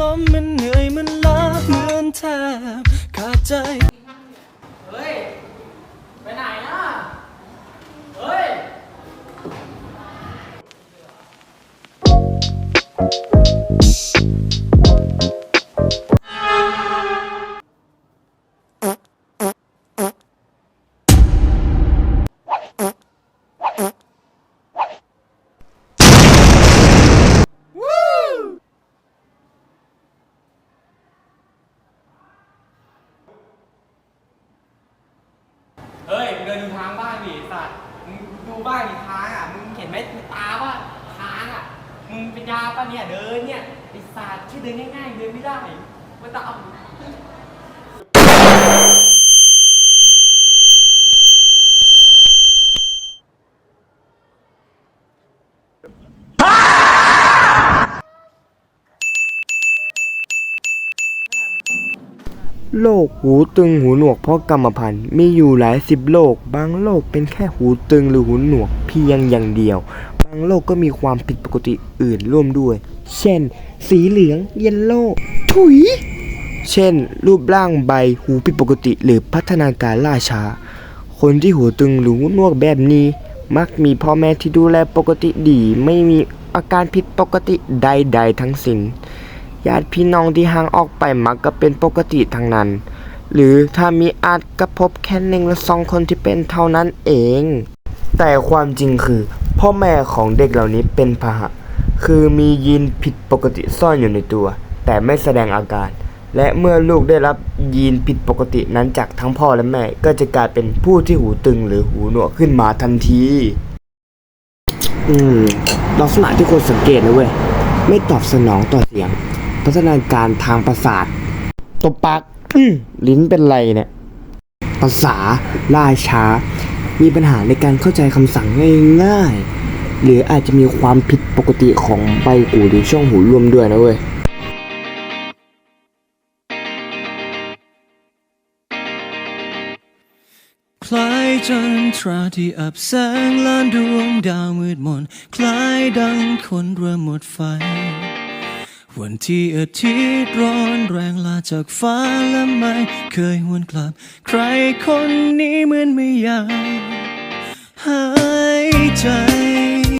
ล้มมันเหนื่อยมันล้าเหมือนแทบขาดใจ เฮ้ย ไปไหนอะ ดินดูทางบ้านดิสัตว์มึงดูบ้านดิทางอะ มึงเห็นไหมตาว่าทางอะ มึงเป็นยาป่ะเนี่ยเดินเนี่ยไอสัตว์ที่เดินง่ายๆเดินไม่ได้มันต้องเอา โรคหูตึงหูหนวกเพราะกรรมพันธุ์มีอยู่หลายสิบโรคบางโรคเป็นแค่หูตึงหรือหูหนวกเพียงอย่างเดียว บางโรคก็มีความผิดปกติอื่นร่วมด้วย เช่น สีเหลืองเยลโล่ถุย เช่น รูปร่างใบหูผิดปกติหรือพัฒนาการล่าช้า คนที่หูตึงหรือหูหนวกแบบนี้ มักมีพ่อแม่ที่ดูแลปกติดี ไม่มีอาการผิดปกติใด ๆ ทั้งสิ้น ญาติพี่น้องที่ห่างออกไปมักก็เป็นปกติทั้งนั้น หรือถ้ามีอาจกระพบแค่หนึ่งหรือสองคนที่เป็นเท่านั้นเอง แต่ความจริงคือ พ่อแม่ของเด็กเหล่านี้เป็นพาหะ คือมียีนผิดปกติซ่อนอยู่ในตัว แต่ไม่แสดงอาการ และเมื่อลูกได้รับยีนผิดปกตินั้นจากทั้งพ่อและแม่ ก็จะกลายเป็นผู้ที่หูตึงหรือหูหนวกขึ้นมาทันที อืมลักษณะที่คนสังเกตนะเว้ย ไม่ตอบสนองต่อเสียง พัฒนาการทางประสาทตบปากอื้อลิ้นเป็นไรเนี่ย ภาษาล่าช้า มีปัญหาในการเข้าใจคำสั่งง่ายๆ หรืออาจจะมีความผิดปกติของใบหูหรือช่องหูรวมด้วยนะเว้ยคล้ายจันทราที่อับแสงล้านดวงดาวมืดมน คล้ายดังคนเริ่มหมดไฟ วันที่อาทิตย์ร้อนแรงลาจากฟ้าและไม่เคยหวนกลับ ใครคนนี้เหมือนไม่อยากหายใจ